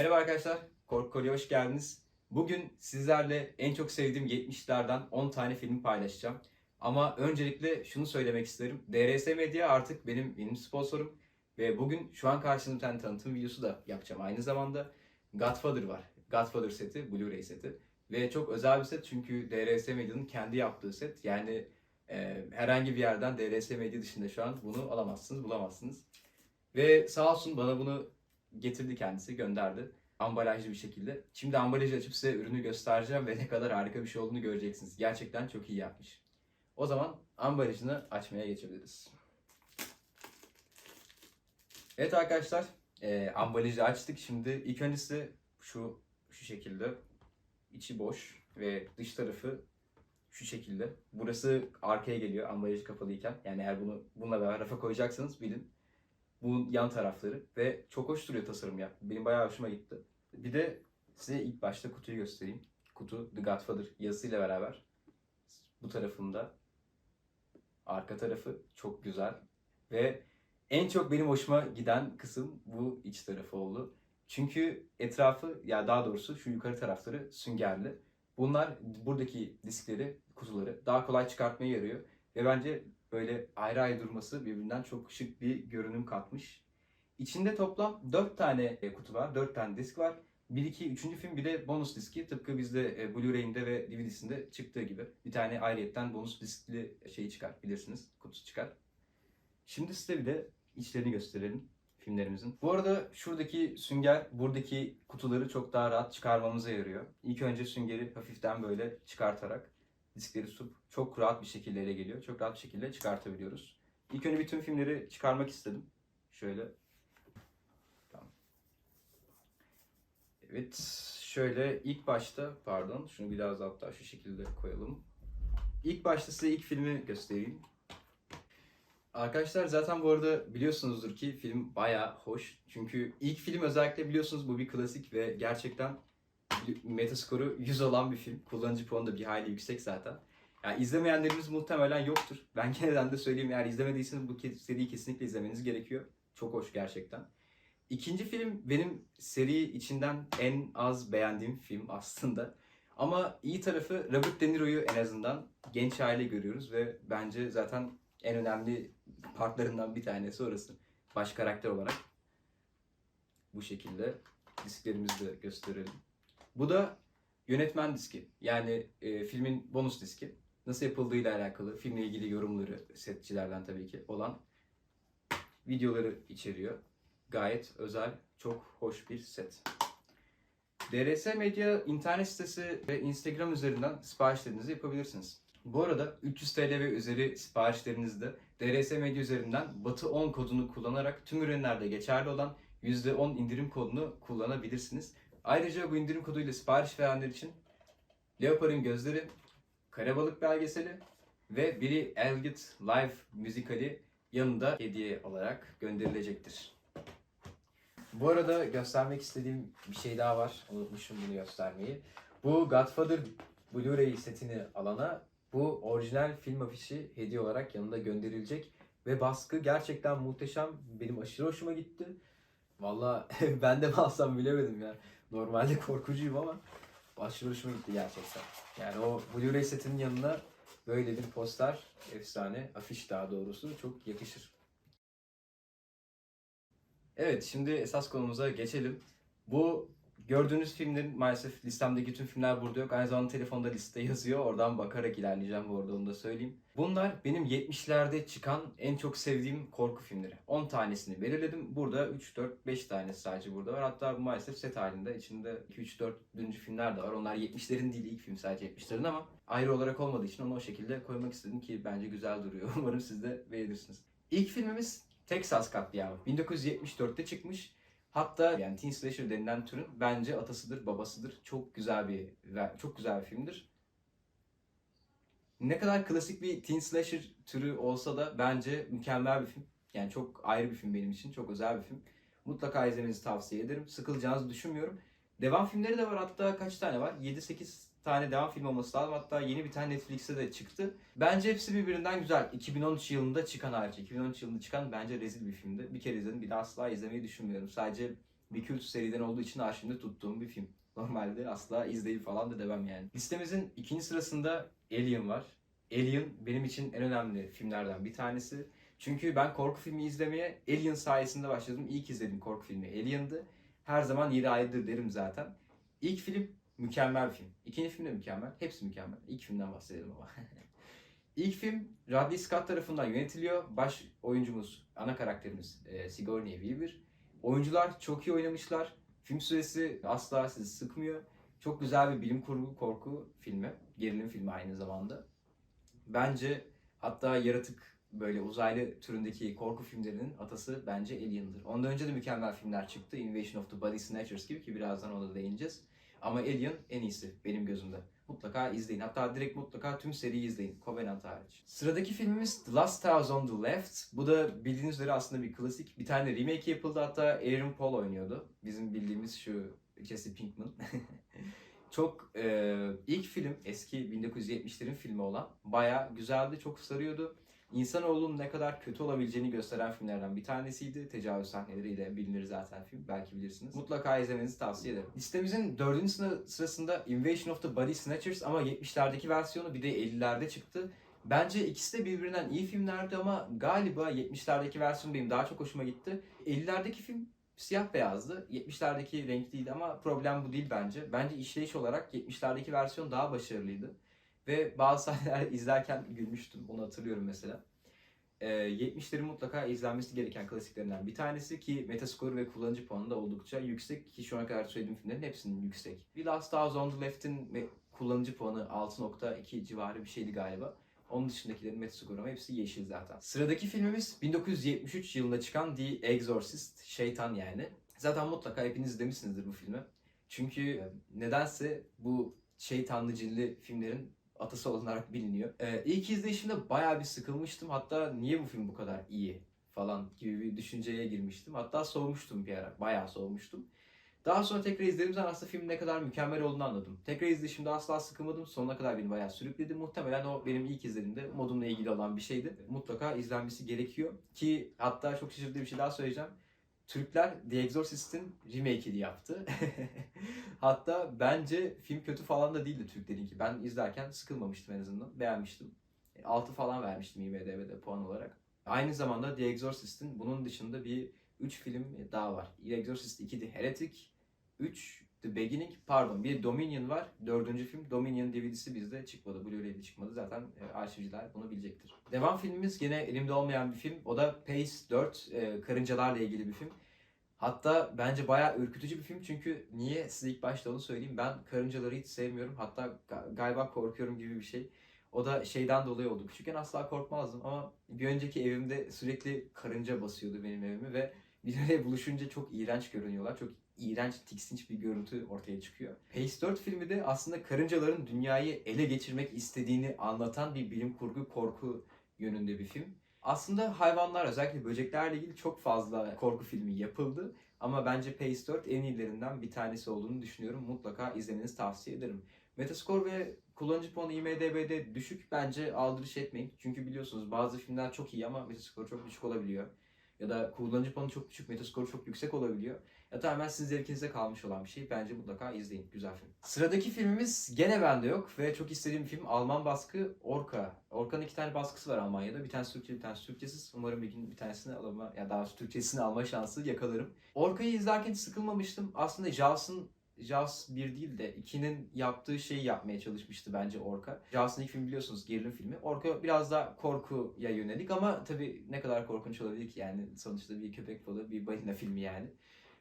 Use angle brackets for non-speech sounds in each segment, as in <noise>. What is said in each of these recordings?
Merhaba arkadaşlar, Korku Kore'ye hoş geldiniz. Bugün sizlerle en çok sevdiğim 70'lerden 10 tane film paylaşacağım. Ama öncelikle şunu söylemek isterim. DRS Media artık benim benim sponsorum. Ve bugün şu an karşınızda bir tanıtım videosu da yapacağım. Aynı zamanda Godfather var. Godfather seti, Blu-ray seti. Ve çok özel bir set çünkü DRS Media'nın kendi yaptığı set. Yani e, herhangi bir yerden DRS Media dışında şu an bunu alamazsınız, bulamazsınız. Ve sağ olsun bana bunu getirdi kendisi, gönderdi. Ambalajlı bir şekilde. Şimdi ambalajı açıp size ürünü göstereceğim ve ne kadar harika bir şey olduğunu göreceksiniz. Gerçekten çok iyi yapmış. O zaman ambalajını açmaya geçebiliriz. Evet arkadaşlar, e, ambalajı açtık. Şimdi ilk öncesi şu şu şekilde içi boş ve dış tarafı şu şekilde. Burası arkaya geliyor ambalajı kapalıyken. Yani eğer bunu bununla beraber rafa koyacaksanız bilin bu yan tarafları ve çok hoş duruyor tasarım ya. Benim bayağı hoşuma gitti. Bir de size ilk başta kutuyu göstereyim. Kutu The Godfather yazısıyla beraber bu tarafında arka tarafı çok güzel ve en çok benim hoşuma giden kısım bu iç tarafı oldu. Çünkü etrafı ya daha doğrusu şu yukarı tarafları süngerli. Bunlar buradaki diskleri, kutuları daha kolay çıkartmaya yarıyor ve bence böyle ayrı ayrı durması birbirinden çok şık bir görünüm katmış. İçinde toplam 4 tane e, kutu var, 4 tane disk var. 1, 2, 3. film bir de bonus diski. Tıpkı bizde e, Blu-ray'inde ve DVD'sinde çıktığı gibi. Bir tane ayrıyetten bonus diskli şeyi çıkar bilirsiniz. Kutusu çıkar. Şimdi size bir de içlerini gösterelim filmlerimizin. Bu arada şuradaki sünger buradaki kutuları çok daha rahat çıkarmamıza yarıyor. İlk önce süngeri hafiften böyle çıkartarak diskleri tutup çok rahat bir şekilde ele geliyor. Çok rahat bir şekilde çıkartabiliyoruz. İlk önce bütün filmleri çıkarmak istedim. Şöyle. Tamam. Evet. Şöyle ilk başta pardon şunu biraz hatta şu şekilde koyalım. İlk başta size ilk filmi göstereyim. Arkadaşlar zaten bu arada biliyorsunuzdur ki film bayağı hoş. Çünkü ilk film özellikle biliyorsunuz bu bir klasik ve gerçekten Metaskoru 100 olan bir film. Kullanıcı puanı da bir hayli yüksek zaten. Yani izlemeyenlerimiz muhtemelen yoktur. Ben <laughs> genelden de söyleyeyim eğer izlemediyseniz bu seriyi kesinlikle izlemeniz gerekiyor. Çok hoş gerçekten. İkinci film benim seri içinden en az beğendiğim film <laughs> aslında. Ama iyi tarafı Robert De Niro'yu en azından genç hale görüyoruz ve bence zaten en önemli partlarından bir tanesi orası. Baş karakter olarak. Bu şekilde disklerimizi de gösterelim. Bu da yönetmen diski. Yani e, filmin bonus diski. Nasıl yapıldığıyla alakalı, filmle ilgili yorumları, setçilerden tabii ki olan videoları içeriyor. Gayet özel, çok hoş bir set. DRS Medya internet sitesi ve Instagram üzerinden siparişlerinizi yapabilirsiniz. Bu arada 300 TL ve üzeri siparişlerinizde DRS Medya üzerinden Batı 10 kodunu kullanarak tüm ürünlerde geçerli olan %10 indirim kodunu kullanabilirsiniz. Ayrıca bu indirim koduyla sipariş verenler için Leopard'ın gözleri, Karabalık belgeseli ve biri Elgit Live müzikali yanında hediye olarak gönderilecektir. Bu arada göstermek istediğim bir şey daha var. Unutmuşum bunu göstermeyi. Bu Godfather Blu-ray setini alana bu orijinal film afişi hediye olarak yanında gönderilecek. Ve baskı gerçekten muhteşem. Benim aşırı hoşuma gitti. Valla <laughs> ben de mi alsam bilemedim ya. Normalde korkucuyum ama aşırı hoşuma gitti gerçekten. Yani o Blu-ray setinin yanına böyle bir poster, efsane, afiş daha doğrusu çok yakışır. Evet, şimdi esas konumuza geçelim. Bu gördüğünüz filmlerin maalesef listemdeki tüm filmler burada yok. Aynı zamanda telefonda liste yazıyor. Oradan bakarak ilerleyeceğim bu arada onu da söyleyeyim. Bunlar benim 70'lerde çıkan en çok sevdiğim korku filmleri. 10 tanesini belirledim. Burada 3, 4, 5 tanesi sadece burada var. Hatta bu maalesef set halinde. içinde 2, 3, 4. filmler de var. Onlar 70'lerin değil ilk film sadece 70'lerin ama ayrı olarak olmadığı için onu o şekilde koymak istedim ki bence güzel duruyor. <laughs> Umarım siz de beğenirsiniz. İlk filmimiz Texas Katliamı. 1974'te çıkmış. Hatta yani teen slasher denilen türün bence atasıdır, babasıdır. Çok güzel bir çok güzel bir filmdir. Ne kadar klasik bir teen slasher türü olsa da bence mükemmel bir film. Yani çok ayrı bir film benim için. Çok özel bir film. Mutlaka izlemenizi tavsiye ederim. Sıkılacağınızı düşünmüyorum. Devam filmleri de var. Hatta kaç tane var? 7-8 tane devam film olması lazım. Hatta yeni bir tane Netflix'te de çıktı. Bence hepsi birbirinden güzel. 2013 yılında çıkan harici. 2013 yılında çıkan bence rezil bir filmdi. Bir kere izledim. Bir daha asla izlemeyi düşünmüyorum. Sadece bir kült seriden olduğu için arşivimde tuttuğum bir film. <laughs> Normalde asla izleyip falan da demem yani. Listemizin ikinci sırasında Alien var. Alien benim için en önemli filmlerden bir tanesi. Çünkü ben korku filmi izlemeye Alien sayesinde başladım. İlk izlediğim korku filmi Alien'dı. Her zaman yeri ayrıdır derim zaten. İlk film mükemmel film. İkinci film de mükemmel. Hepsi mükemmel. İlk filmden bahsedelim ama. <laughs> İlk film Ridley Scott tarafından yönetiliyor. Baş oyuncumuz, ana karakterimiz e, Sigourney Weaver. Oyuncular çok iyi oynamışlar. Film süresi asla sizi sıkmıyor. Çok güzel bir bilim kurgu korku filmi. Gerilim filmi aynı zamanda. Bence hatta yaratık böyle uzaylı türündeki korku filmlerinin atası bence Alien'dır. Ondan önce de mükemmel filmler çıktı. Invasion of the Body Snatchers gibi ki birazdan ona da değineceğiz. Ama Alien en iyisi benim gözümde. Mutlaka izleyin. Hatta direkt mutlaka tüm seriyi izleyin. Covenant hariç. Sıradaki filmimiz The Last House on the Left. Bu da bildiğiniz üzere aslında bir klasik. Bir tane remake yapıldı hatta Aaron Paul oynuyordu. Bizim bildiğimiz şu Jesse Pinkman. <laughs> çok e, ilk film eski 1970'lerin filmi olan bayağı güzeldi, çok sarıyordu. İnsanoğlunun ne kadar kötü olabileceğini gösteren filmlerden bir tanesiydi. Tecavüz sahneleriyle bilinir zaten film. Belki bilirsiniz. Mutlaka izlemenizi tavsiye ederim. Listemizin dördüncü sıra- sırasında Invasion of the Body Snatchers ama 70'lerdeki versiyonu bir de 50'lerde çıktı. Bence ikisi de birbirinden iyi filmlerdi ama galiba 70'lerdeki versiyon benim daha çok hoşuma gitti. 50'lerdeki film siyah beyazdı. 70'lerdeki renkliydi ama problem bu değil bence. Bence işleyiş olarak 70'lerdeki versiyon daha başarılıydı. Ve bazı sahneler <laughs> izlerken gülmüştüm. Onu hatırlıyorum mesela. Ee, 70'lerin mutlaka izlenmesi gereken klasiklerinden bir tanesi ki Metascore ve kullanıcı puanı da oldukça yüksek ki şu ana kadar söylediğim filmlerin hepsinin yüksek. The Last House on the Left'in kullanıcı puanı 6.2 civarı bir şeydi galiba. Onun dışındakilerin Metascore ama hepsi yeşil zaten. Sıradaki filmimiz 1973 yılında çıkan The Exorcist, Şeytan yani. Zaten mutlaka hepiniz izlemişsinizdir bu filmi. Çünkü e, nedense bu şeytanlı cinli filmlerin atası olarak biliniyor. Ee, ilk izleyişimde bayağı bir sıkılmıştım. Hatta niye bu film bu kadar iyi falan gibi bir düşünceye girmiştim. Hatta soğumuştum bir ara. Bayağı soğumuştum. Daha sonra tekrar izlediğim zaman aslında filmin ne kadar mükemmel olduğunu anladım. Tekrar izleyişimde asla sıkılmadım. Sonuna kadar beni bayağı sürükledi. Muhtemelen o benim ilk izlediğimde modumla ilgili olan bir şeydi. Mutlaka izlenmesi gerekiyor. Ki hatta çok şaşırtıcı bir şey daha söyleyeceğim. Türkler The Exorcist'in remake'ini yaptı. <laughs> Hatta bence film kötü falan da değildi Türklerinki. Ben izlerken sıkılmamıştım en azından. Beğenmiştim. 6 falan vermiştim IMDb'de puan olarak. Aynı zamanda The Exorcist'in bunun dışında bir 3 film daha var. The Exorcist 2 The Heretic, 3 The Beginning, pardon bir Dominion var. Dördüncü film Dominion DVD'si bizde çıkmadı. Blu-ray'de çıkmadı. Zaten e, arşivciler bunu bilecektir. Devam filmimiz gene elimde olmayan bir film. O da Pace 4, e, karıncalarla ilgili bir film. Hatta bence bayağı ürkütücü bir film çünkü niye size ilk başta onu söyleyeyim. Ben karıncaları hiç sevmiyorum. Hatta ga- galiba korkuyorum gibi bir şey. O da şeyden dolayı oldu. Küçükken asla korkmazdım ama bir önceki evimde sürekli karınca basıyordu benim evimi ve birbirleriyle buluşunca çok iğrenç görünüyorlar. Çok iğrenç, tiksinç bir görüntü ortaya çıkıyor. Pace 4 filmi de aslında karıncaların dünyayı ele geçirmek istediğini anlatan bir bilim kurgu korku yönünde bir film. Aslında hayvanlar özellikle böceklerle ilgili çok fazla korku filmi yapıldı. Ama bence Pace 4 en iyilerinden bir tanesi olduğunu düşünüyorum. Mutlaka izlemenizi tavsiye ederim. Metascore ve kullanıcı puanı IMDB'de düşük bence aldırış etmeyin. Çünkü biliyorsunuz bazı filmler çok iyi ama Metascore çok düşük olabiliyor. Ya da kullanıcı puanı çok düşük, Metascore çok yüksek olabiliyor. Ya tamamen sizin zevkinize kalmış olan bir şey. Bence mutlaka izleyin. Güzel film. Sıradaki filmimiz gene bende yok ve çok istediğim film Alman baskı Orka. Orka'nın iki tane baskısı var Almanya'da. Bir tanesi Türkçe, bir tanesi Türkçesiz. Umarım bir gün bir tanesini alma, ya daha Türkçesini alma şansı yakalarım. Orka'yı izlerken sıkılmamıştım. Aslında Jaws'ın Jaws 1 değil de 2'nin yaptığı şeyi yapmaya çalışmıştı bence Orka. Jaws'ın ilk film biliyorsunuz gerilim filmi. Orka biraz daha korkuya yönelik ama tabii ne kadar korkunç olabilir ki yani sonuçta bir köpek balığı bir balina filmi yani.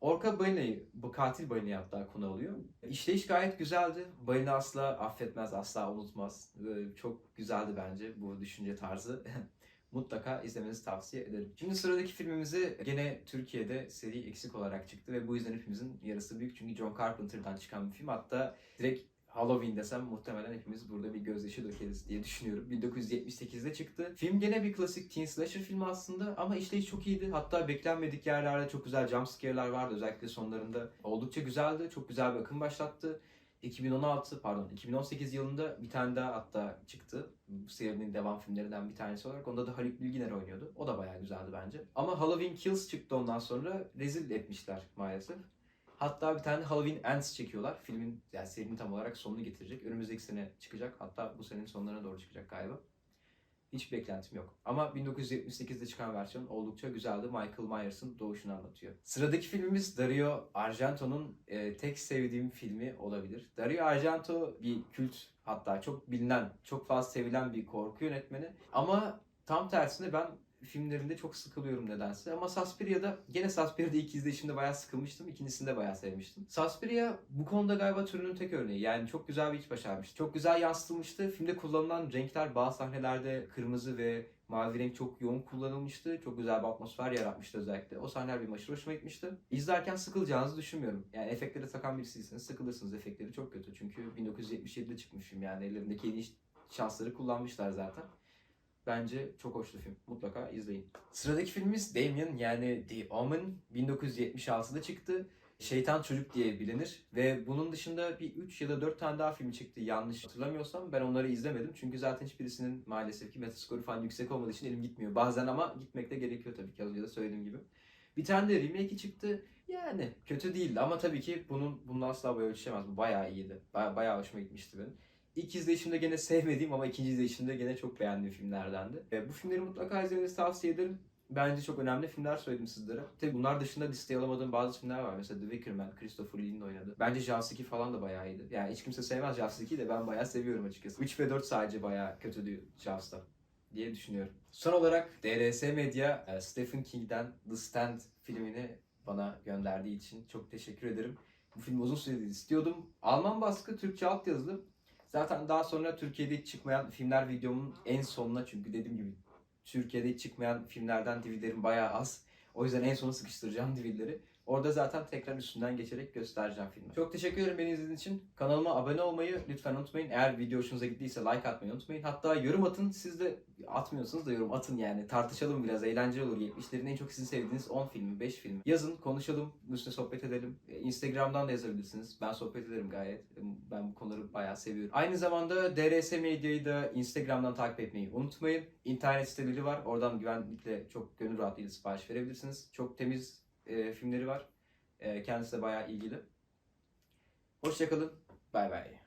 Orka balinayı, bu katil balinayı hatta konu alıyor. İşleyiş gayet güzeldi. Balina asla affetmez, asla unutmaz. Böyle Çok güzeldi bence bu düşünce tarzı. <laughs> Mutlaka izlemenizi tavsiye ederim. Şimdi sıradaki filmimizi gene Türkiye'de seri eksik olarak çıktı ve bu yüzden hepimizin yarısı büyük. Çünkü John Carpenter'dan çıkan bir film. Hatta direkt Halloween desem muhtemelen hepimiz burada bir gözyaşı dökeriz diye düşünüyorum. 1978'de çıktı. Film gene bir klasik teen slasher filmi aslında ama işleyiş çok iyiydi. Hatta beklenmedik yerlerde çok güzel jump scare'lar vardı. Özellikle sonlarında oldukça güzeldi. Çok güzel bir akım başlattı. 2016 pardon 2018 yılında bir tane daha hatta çıktı. Serinin devam filmlerinden bir tanesi olarak. Onda da Haluk Bilginer oynuyordu. O da bayağı güzeldi bence. Ama Halloween Kills çıktı ondan sonra rezil etmişler maalesef. Hatta bir tane Halloween Ends çekiyorlar. Filmin yani serinin tam olarak sonunu getirecek. Önümüzdeki sene çıkacak. Hatta bu senenin sonlarına doğru çıkacak galiba. Hiç beklentim yok. Ama 1978'de çıkan versiyon oldukça güzeldi. Michael Myers'ın doğuşunu anlatıyor. Sıradaki filmimiz Dario Argento'nun e, tek sevdiğim filmi olabilir. Dario Argento bir kült hatta çok bilinen, çok fazla sevilen bir korku yönetmeni. Ama tam tersine ben filmlerinde çok sıkılıyorum nedense. Ama Suspiria'da gene Suspiria'da ilk izleyişimde bayağı sıkılmıştım. İkincisinde bayağı sevmiştim. Suspiria bu konuda galiba türünün tek örneği. Yani çok güzel bir iş başarmış. Çok güzel yansıtılmıştı. Filmde kullanılan renkler bazı sahnelerde kırmızı ve mavi renk çok yoğun kullanılmıştı. Çok güzel bir atmosfer yaratmıştı özellikle. O sahneler benim aşırı hoşuma gitmişti. İzlerken sıkılacağınızı düşünmüyorum. Yani efektleri takan birisiyseniz sıkılırsınız. Efektleri çok kötü. Çünkü 1977'de çıkmış film. Yani ellerindeki en iyi şansları kullanmışlar zaten. Bence çok hoş film. Mutlaka izleyin. Sıradaki filmimiz Damien yani The Omen 1976'da çıktı. Şeytan Çocuk diye bilinir ve bunun dışında bir 3 ya da 4 tane daha filmi çıktı yanlış hatırlamıyorsam. Ben onları izlemedim çünkü zaten hiçbirisinin maalesef ki metaskoru falan yüksek olmadığı için elim gitmiyor. Bazen ama gitmek de gerekiyor tabii ki az önce de söylediğim gibi. Bir tane de remake çıktı. Yani kötü değildi ama tabii ki bunun bununla asla boy ölçüşemez. Bu bayağı iyiydi. Bayağı, bayağı hoşuma gitmişti benim. İlk izleyişimde gene sevmediğim ama ikinci izleyişimde gene çok beğendiğim filmlerdendi. E, bu filmleri mutlaka izlemenizi tavsiye ederim. Bence çok önemli filmler söyledim sizlere. Tabi bunlar dışında listeye alamadığım bazı filmler var. Mesela The Wicker Man, Christopher Lee'nin oynadığı. Bence 2 falan da bayağı iyiydi. Yani hiç kimse sevmez Jaws 2'yi de ben bayağı seviyorum açıkçası. 3 ve 4 sadece bayağı kötüydü Jaws'ta diye düşünüyorum. Son olarak DRS Media e, Stephen King'den The Stand filmini bana gönderdiği için çok teşekkür ederim. Bu filmi uzun süredir istiyordum. Alman baskı Türkçe altyazılı. Zaten daha sonra Türkiye'de hiç çıkmayan filmler videomun en sonuna çünkü dediğim gibi Türkiye'de hiç çıkmayan filmlerden DVD'lerim bayağı az. O yüzden en sona sıkıştıracağım DVD'leri. Orada zaten tekrar üstünden geçerek göstereceğim filmi. Çok teşekkür ederim beni izlediğiniz için. Kanalıma abone olmayı lütfen unutmayın. Eğer video hoşunuza gittiyse like atmayı unutmayın. Hatta yorum atın. Siz de atmıyorsunuz da yorum atın yani. Tartışalım biraz. Eğlenceli olur. 70'lerin en çok sizin sevdiğiniz 10 filmi, 5 filmi. Yazın, konuşalım. Üstüne sohbet edelim. E, Instagram'dan da yazabilirsiniz. Ben sohbet ederim gayet. E, Ben bu konuları bayağı seviyorum. Aynı zamanda DRS Medya'yı da Instagram'dan takip etmeyi unutmayın. İnternet siteleri var. Oradan güvenlikle çok gönül rahatlığıyla sipariş verebilirsiniz. Çok temiz e, filmleri var. E, kendisi de bayağı ilgili. Hoşçakalın. Bay bay.